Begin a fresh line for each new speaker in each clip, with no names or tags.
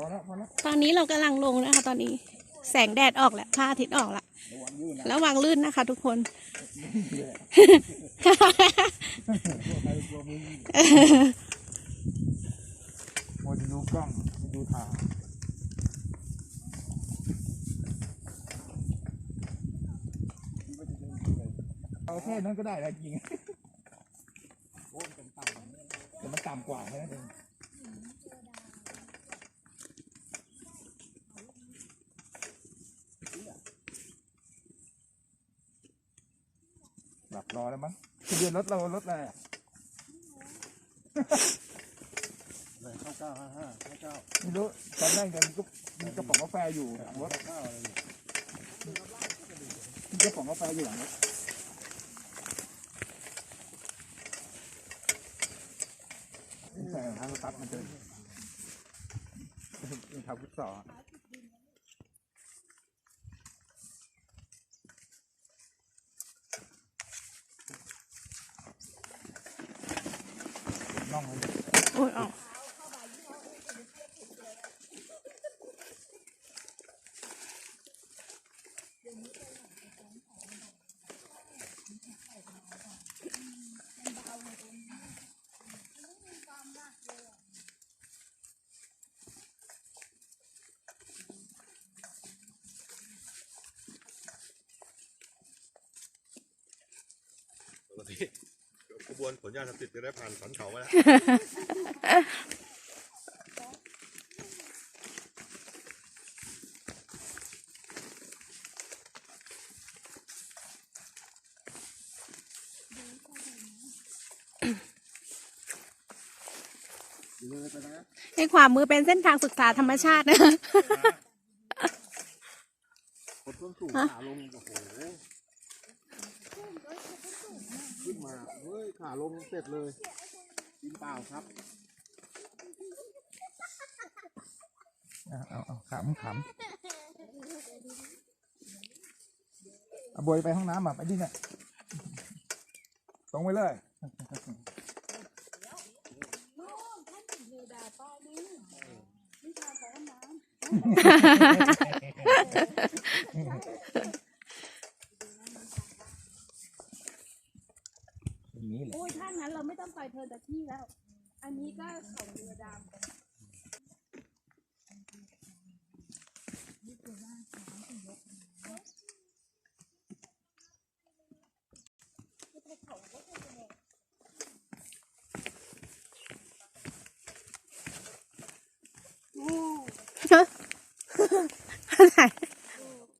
อแล้วพอแล้ว
ตอนนี้เรากำลังลงนะคะ ตอนนี้ แสงแดดออกแล้วพระอาทิตย์ออกแล้ว
ระวังยื่นนะ
ระวังลื่นนะคะ ทุกคน
ใครกลัวมือมัวจะดูกล้องจะดูทางเอาแค่นั้นก็ได้แล้วจริงโอ้มันต่ำแต่มันต่ำกว่าแค่นั้นเองหลับรอ แล้วมั้งทะเบียนรถเรารถอะไรอะ
เลยเข้าเก้าห้าห้าเข้าเก้า
ไม่รู้ตอนแรกยังก็มีกระป๋องกาแฟอยู่หลังรถ
เก้าอะไรอยู่
มีกระป๋องกาแฟอยู่หลังรถใส่รองเท้าสตั๊ดมาเจอรองเท้าฟุตซอลน่องเลย
โอ้ยออก
ปกติ บวนขนยาเสพติดจะได้ผ่านสันเขาไปแล้ว
ให้ขวามือเป็นเส้นทางศึกษาธรรมชาตินะ
กดต้นสูงขาลงโอ้โห ขึ้นมาเฮ้ยขาลงเสร็จเลยกินเปล่าครับ
เอาเอาเอาขำขำเอาบวยไปห้องน้ำอะไปดิเนี่ยตรงไปเลย อย่างนี้แหละ
โอ้ยถ้างั้นเราไม่ต้องไปเพลินตะที่แล้ว อันนี้ก็ของเรือดำ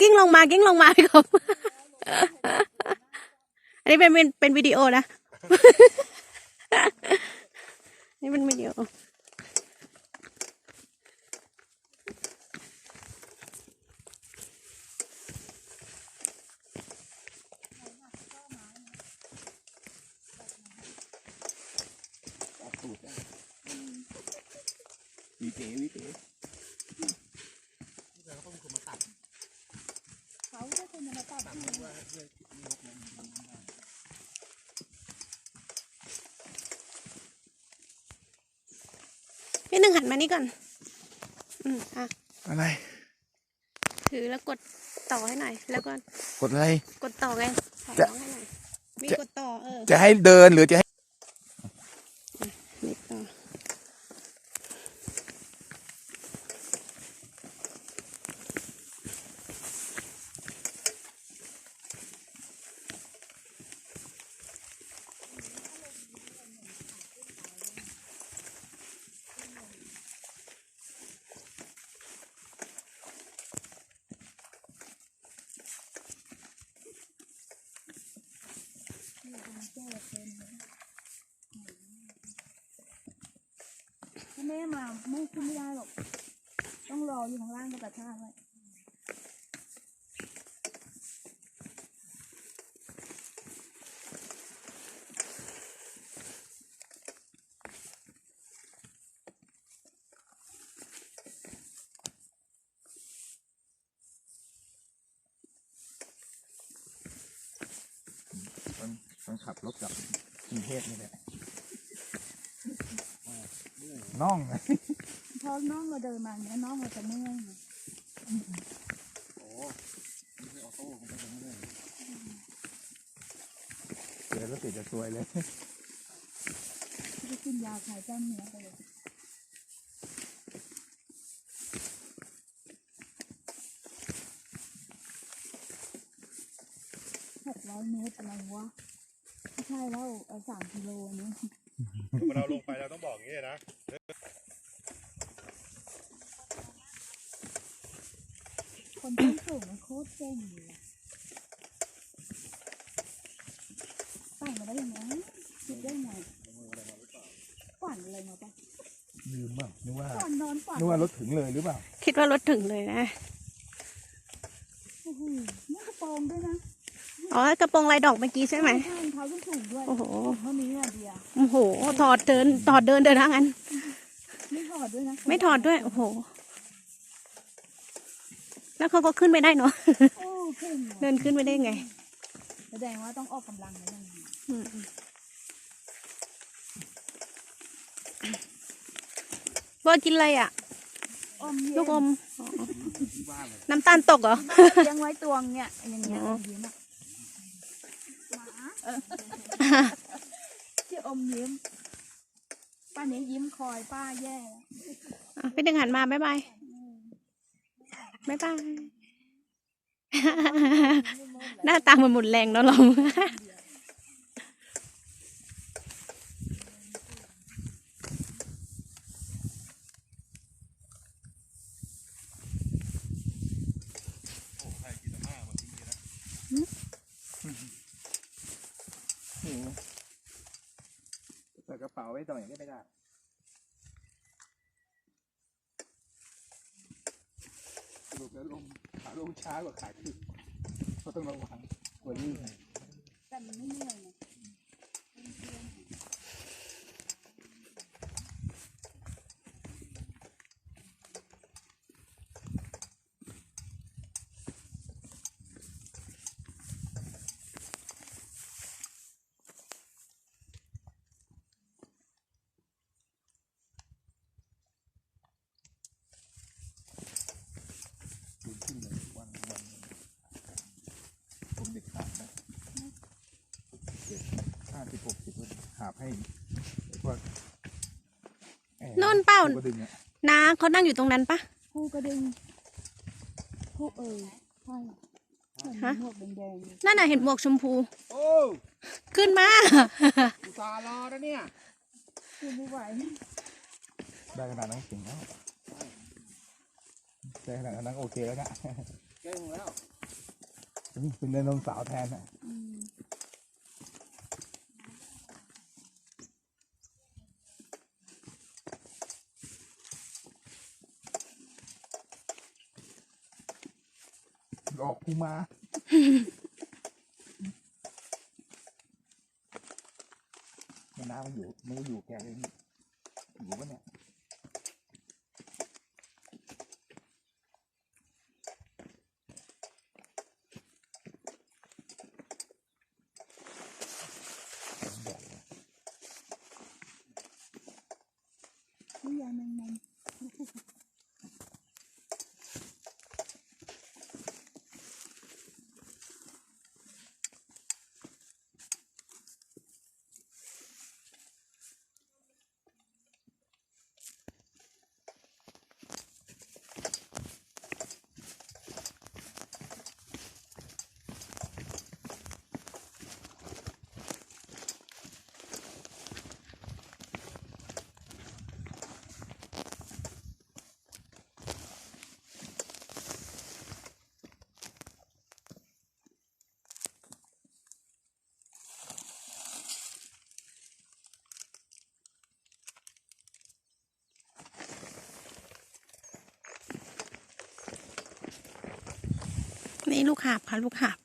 กิ้งลงมากิ้งลงมาพี่กบอันนี้เป็นเป็นเป็นวิดีโอนะ นี่เป็นวิดีโอ
วีเก๋วีเก๋
นึ่งหันมานี่ก่อน อืมอะ
อะไร
ถือแล้วกดต่อให้หน่อย แล้วก็
กดอะไร
กดต่อไงถ่าย
จะ
น้องให้หน่อยมี
จะ
กดต่อเออ
จะให้เดินหรือจะให้
ถ้าแม่มาไม่ขึ้นไม่ได้หรอก ต้องรออยู่ข้างล่างกับตาชาติไว้
คนคนขับรถกลับกรุงเทพนี่แหละ น่อง
พพอน้องเราเดินมาเนี้ยน้องเราจะเมื่อยไง
โอ้ไม่ใช่ออโต้มันเป็นอย่างนี้เลย
เดี๋ยวก็ติดจะซวยเลย
จะกินยาคลายกล้ามเนื้อไปเลยหกร้อยเมตรอะไรวะไม่ใช่แล้วเอาสามกิโลอันนี้
เวลาลงไปเราต้องบอกอย่างนี้นะ
คนที่สู งมันโคตรเก่งเลยอะตั้งมาได้ยังไงคิดได้ไงฝันอะไรมาปะ
ลืมบ้างนึกว่า
ฝันนอนฝัน
นึกว่ารถถึงเลยหรือเปล่า
คิดว่ารถถึงเลยนะ
โอ้โหนี่กระโปรงด้วยนะ
อ๋อกระโปรงลายดอกเมื่อกี้ใช่ไหม
ใช่เท้าส้นสูงด้วย
โอ้โห
เท่านี้อะเดีย
โอ้โหถอดเดินถอดเดินเดินทางนั้น
ไม่ถอดด้วยนะ
ไม่ถอดด้วยโอ้โห แล้วเขาก็ขึ้นไปได้เนาะ
โอ้เก่ง
เดิ
อะ
นขึ้นไปได้ไง
แสดงว่าต้องออกกำลังนะอย่างนี้
อืมบอกินอะไรอะ
อมเย็น
ลูกอมอ๋อน้ำตาลตกเหรอ
เลี้ยงไว้ตวงเนี่ยอย่างเงี้ย
อ๋อ
อมยิ้มอะหมาเออที่อมยิ้มป้าเนี้ยยิ้มคอยป้าแย่แล้ว
อะพี่ดึงหันมา บ๊ายบาย บ๊ายบาย หน้าตามันหมุนแรงเนาะเรา
โอ้ใครกินมากกว่าที่นะ
นี่ใส่กระเป๋าไว้ตรงไหนก็ไม่ได้ รุปแล้วลงขาลงช้ากว่าขาขึ้นก็ต้องระวังกว่านี้
แต่มันไม่เหนื่อยไง
ลื่นขึ้นเลยวันวันผมเด็กขาดนะเด็กห้าสิบหกสิบหาบให้ไอ้พวกแอร์
นู่นเปล่า
ก็ดึงอะ
น้าเขานั่งอยู่ตรงนั้นปะ
ผู้กระดึงผู้เออใช่เห็น
ฮะ
หมวกแดงๆเลย
นั่นน่ะเห็นหมวกชมพู
โอ้
ขึ้นมา
อุตส่าห์รอนะเนี่ย
คือไม่ไหว
ได้ขนาดนั้นเก่งแล้วได้ขนาดนั้นโอเคแล้วนะ
เก่งแล้ว
เป็นไดโนเสาร์แทนอะ
อืม
ดอกพูมาแม่น้ำมันอยู่มันอยู่แกเองอยู่ปะเนี่ยี่
ลูกหาบค่ะลูกหาบ